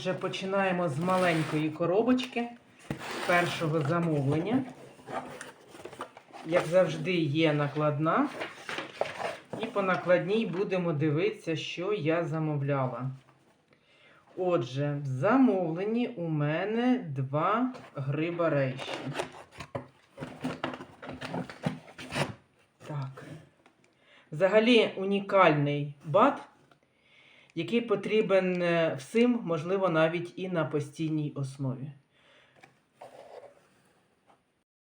Вже починаємо з маленької коробочки першого замовлення. Як завжди, є накладна. І по накладній будемо дивитися, що я замовляла. Отже, в замовленні у мене два гриба рейші. Так. Взагалі унікальний бат, який потрібен е, всім, можливо, навіть і на постійній основі.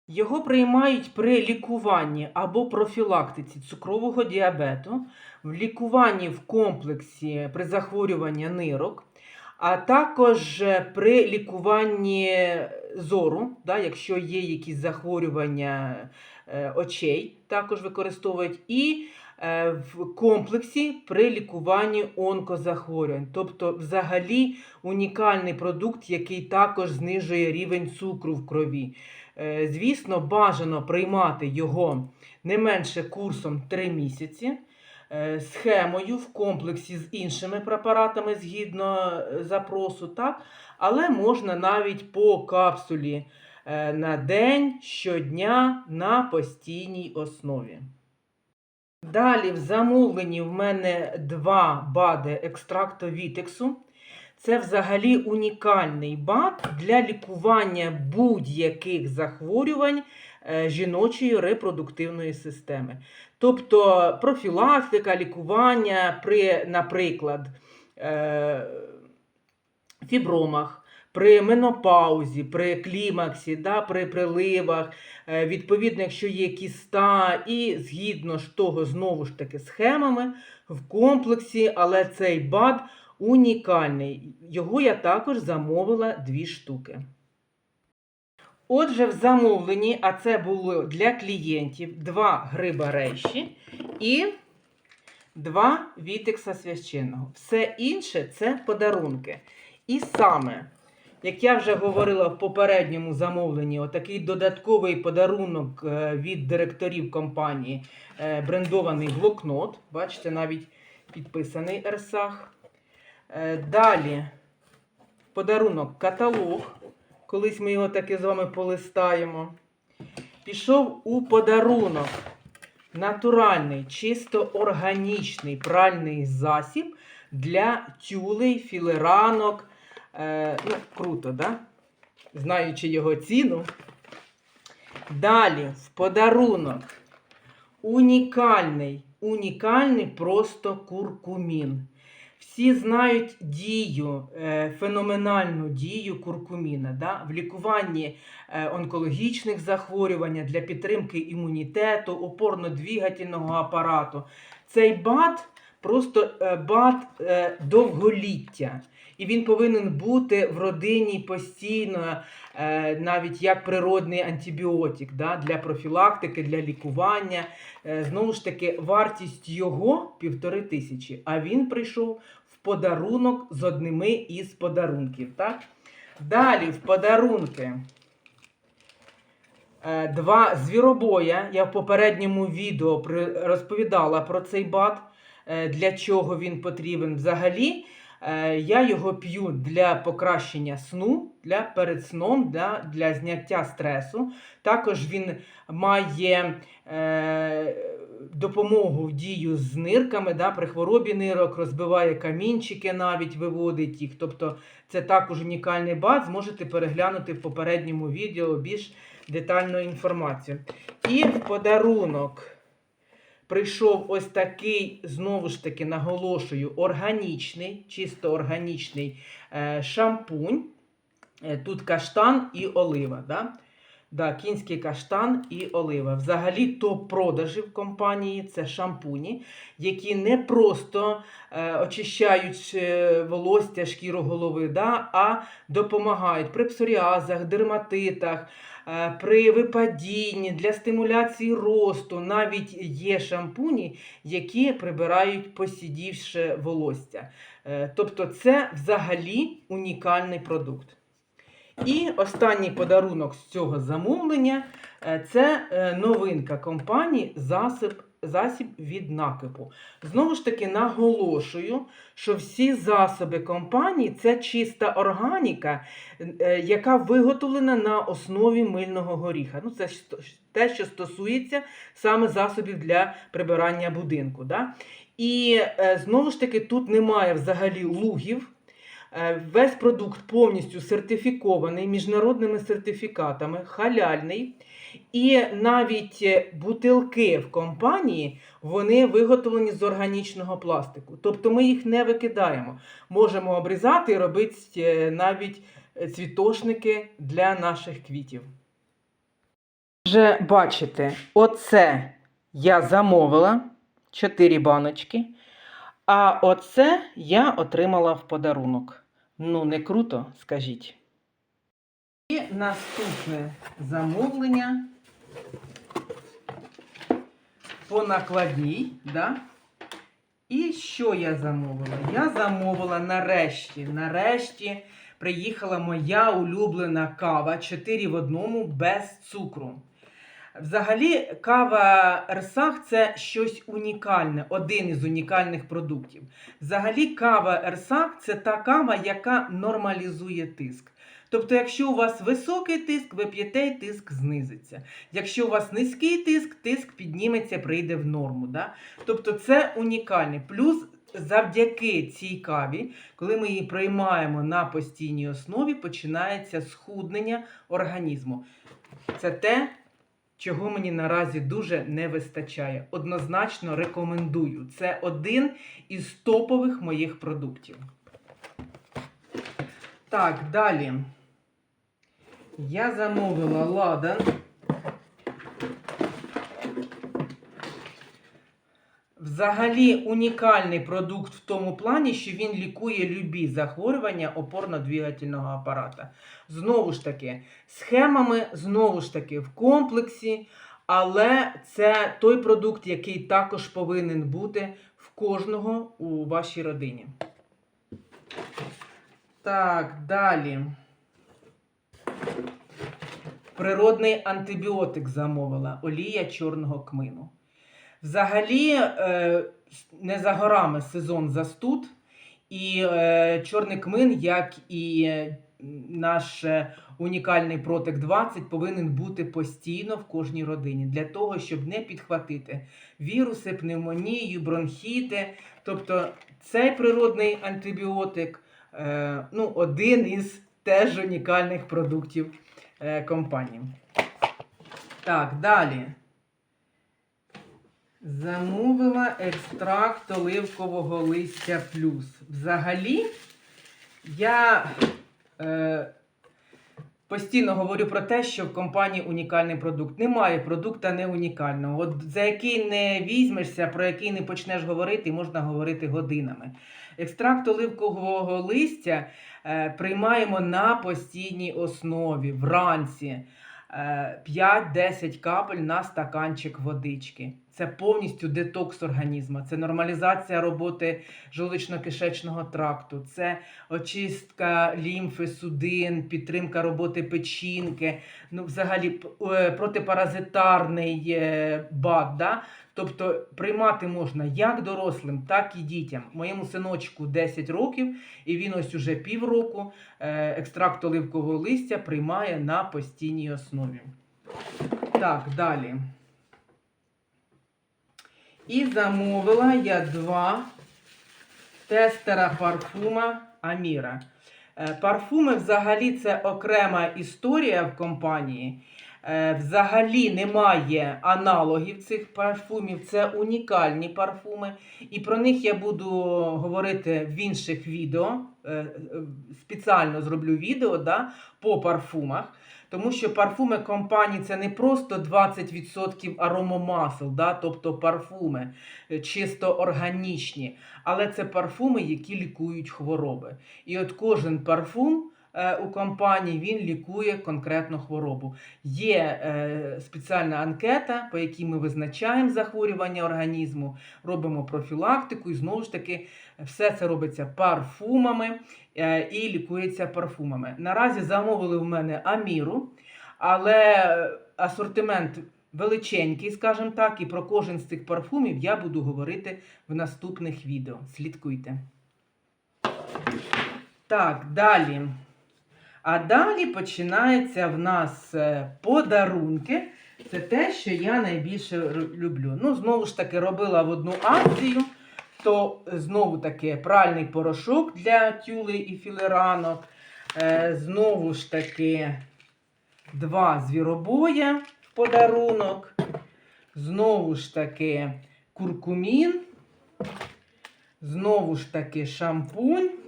Його приймають при лікуванні або профілактиці цукрового діабету, в лікуванні в комплексі при захворюванні нирок, а також е, при лікуванні зору, да, якщо є якісь захворювання е, очей, також використовують, і в комплексі при лікуванні онкозахворювань. Тобто, взагалі, унікальний продукт, який також знижує рівень цукру в крові. Е, Звісно, бажано приймати його не менше курсом 3 місяці. е, Схемою в комплексі з іншими препаратами згідно е, запросу, так? але можна навіть по капсулі е, на день щодня на постійній основі. Далі в замовленні в мене два бади екстракту вітексу. Це взагалі унікальний бад для лікування будь-яких захворювань е, жіночої репродуктивної системи. Тобто профілактика, лікування при, наприклад, е, фібромах, при менопаузі, при клімаксі, да, при приливах, е, відповідно, якщо є кіста, і згідно ж того, знову ж таки, схемами в комплексі, але цей бад унікальний. Його я також замовила дві штуки. Отже, в замовленні, а це було для клієнтів, два гриба рейші і два вітекса священного. Все інше це подарунки. І саме, як я вже говорила в попередньому замовленні, отакий додатковий подарунок е, від директорів компанії е, брендований блокнот. Бачите, навіть підписаний Ерсах. Далі подарунок каталог. Колись ми його таки з вами полистаємо. Пішов у подарунок натуральний, чисто органічний пральний засіб для тюлей, філеранок. Е, ну, круто, да? Знаючи його ціну. Далі в подарунок унікальний, унікальний просто куркумін. Всі знають дію, е, феноменальну дію куркуміна да? в лікуванні е, онкологічних захворювань, для підтримки імунітету, опорно-двигательного апарату. Цей бат просто е, бат е, довголіття. І він повинен бути в родині постійно, е, навіть як природний антибіотик да, для профілактики, для лікування. Знову ж таки, вартість його півтори тисячі, а він прийшов в подарунок з одними із подарунків. Так? Далі в подарунки. Два звіробоя. Я в попередньому відео розповідала про цей бат, для чого він потрібен взагалі. Е, Я його п'ю для покращення сну, для перед сном, для, для зняття стресу. Також він має е, допомогу в дію з нирками, да, при хворобі нирок, розбиває камінчики, навіть виводить їх. Тобто це також унікальний бат. Зможете переглянути в попередньому відео більш детальну інформацію. І в подарунок прийшов ось такий, знову ж таки, наголошую, органічний, чисто органічний е, шампунь. Е, Тут каштан і олива. Да? Да, кінський каштан і олива. Взагалі топ-продажі в компанії це шампуні, які не просто е, очищають е, волосся, шкіру голови, да, а допомагають при псоріазах, дерматитах, е, при випадінні, для стимуляції росту. Навіть є шампуні, які прибирають посідівше волосся. Е, тобто це взагалі унікальний продукт. І останній подарунок з цього замовлення е, це е, новинка компанії засіб засіб від накипу. Знову ж таки, наголошую, що всі засоби компанії це чиста органіка, е, яка виготовлена на основі мильного горіха. Ну, це те, що стосується саме засобів для прибирання будинку. Да? І знову ж таки, тут немає взагалі лугів. Е, Весь продукт повністю сертифікований міжнародними сертифікатами, халяльний. І навіть е, бутилки в компанії вони виготовлені з органічного пластику. Тобто ми їх не викидаємо. Можемо обрізати і робити е, навіть цвітошники для наших квітів. Вже бачите, оце я замовила 4 баночки. А оце я отримала в подарунок. Ну, не круто, скажіть. І наступне замовлення по накладній. Да? І що я замовила? Я замовила нарешті, нарешті приїхала моя улюблена кава 4 в одному без цукру. Взагалі, кава Ерсах це щось унікальне, один із унікальних продуктів. Взагалі, кава Ерсах це та кава, яка нормалізує тиск. Тобто, якщо у вас високий тиск, ви п'єте і тиск знизиться. Якщо у вас низький тиск, тиск підніметься, прийде в норму. Да? Тобто це унікальне. Плюс завдяки цій каві, коли ми її приймаємо на постійній основі, починається схуднення організму. Це те, чого мені наразі дуже не вистачає. Однозначно рекомендую. Це один із топових моїх продуктів. Так, далі. Я замовила ладан. Взагалі унікальний продукт в тому плані, що він лікує любі захворювання опорно-двигательного апарата. Знову ж таки, схемами, знову ж таки, в комплексі, але це той продукт, який також повинен бути в кожного у вашій родині. Так, далі. Природний антибіотик замовила олія чорного кмину. Взагалі, е, не за горами сезон застуд, і е, чорний кмин, як і е, наш унікальний Протек 20, повинен бути постійно в кожній родині для того, щоб не підхватити віруси, пневмонію, бронхіти. Тобто цей природний антибіотик ну, один із теж унікальних продуктів компанії. Так, далі. Замовила екстракт оливкового листя плюс. Взагалі, я е, постійно говорю про те, що в компанії унікальний продукт. Немає продукта не унікального. От за який не візьмешся, про який не почнеш говорити, можна говорити годинами. Екстракт оливкового листя е, приймаємо на постійній основі вранці. е, 5-10 капель на стаканчик водички. Це повністю детокс організму, це нормалізація роботи желудочно-кишечного тракту, це очистка лімфи, судин, підтримка роботи печінки, ну, взагалі е, протипаразитарний е, бад. Да? Тобто приймати можна як дорослим, так і дітям. Моєму синочку 10 років, і він ось уже півроку е, екстракт оливкового листя приймає на постійній основі. Так, далі. І замовила я два тестера парфума Аміра. Е, Парфуми взагалі це окрема історія в компанії. Е, Взагалі немає аналогів цих парфумів. Це унікальні парфуми. І про них я буду говорити в інших відео. Е, Спеціально зроблю відео да, по парфумах. Тому що парфуми компанії це не просто 20% аромомасел, да, тобто парфуми е, чисто органічні, але це парфуми, які лікують хвороби. І от кожен парфум у компанії він лікує конкретну хворобу. Є е, спеціальна анкета, по якій ми визначаємо захворювання організму, робимо профілактику, і знову ж таки все це робиться парфумами е, і лікується парфумами. Наразі замовили в мене Аміру, але асортимент величенький, скажімо так, і про кожен з цих парфумів я буду говорити в наступних відео. Слідкуйте. Так, далі. А далі починається в нас е, подарунки. Це те, що я найбільше люблю. Ну, знову ж таки, робила в одну акцію, то знову таки пральний порошок для тюлей і філеранок. Е, знову ж таки, два звіробоя в подарунок. Знову ж таки, куркумін. Знову ж таки, шампунь.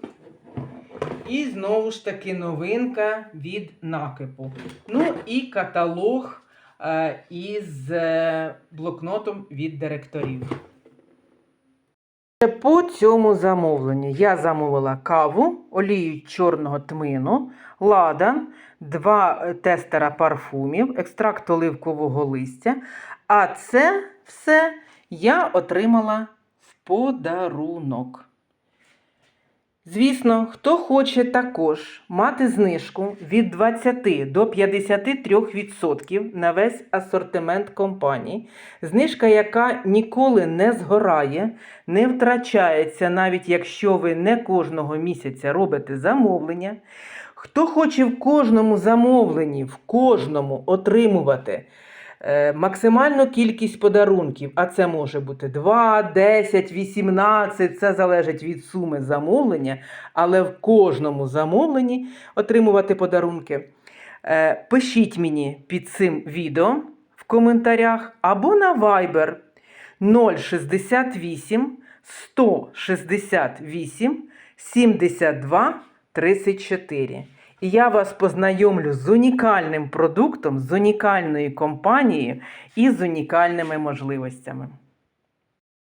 І знову ж таки новинка від накипу. Ну і каталог е, із е, блокнотом від директорів. По цьому замовленню я замовила каву, олію чорного тмину, ладан, два е, тестера парфумів, екстракт оливкового листя. А це все я отримала в подарунок. Звісно, хто хоче також мати знижку від 20 до 53% на весь асортимент компанії, знижка, яка ніколи не згорає, не втрачається, навіть якщо ви не кожного місяця робите замовлення. Хто хоче в кожному замовленні, в кожному отримувати максимальну кількість подарунків, а це може бути 2, 10, 18, це залежить від суми замовлення, але в кожному замовленні отримувати подарунки. Е, Пишіть мені під цим відео в коментарях або на Viber 068 168 72 34. Я вас познайомлю з унікальним продуктом, з унікальною компанією і з унікальними можливостями.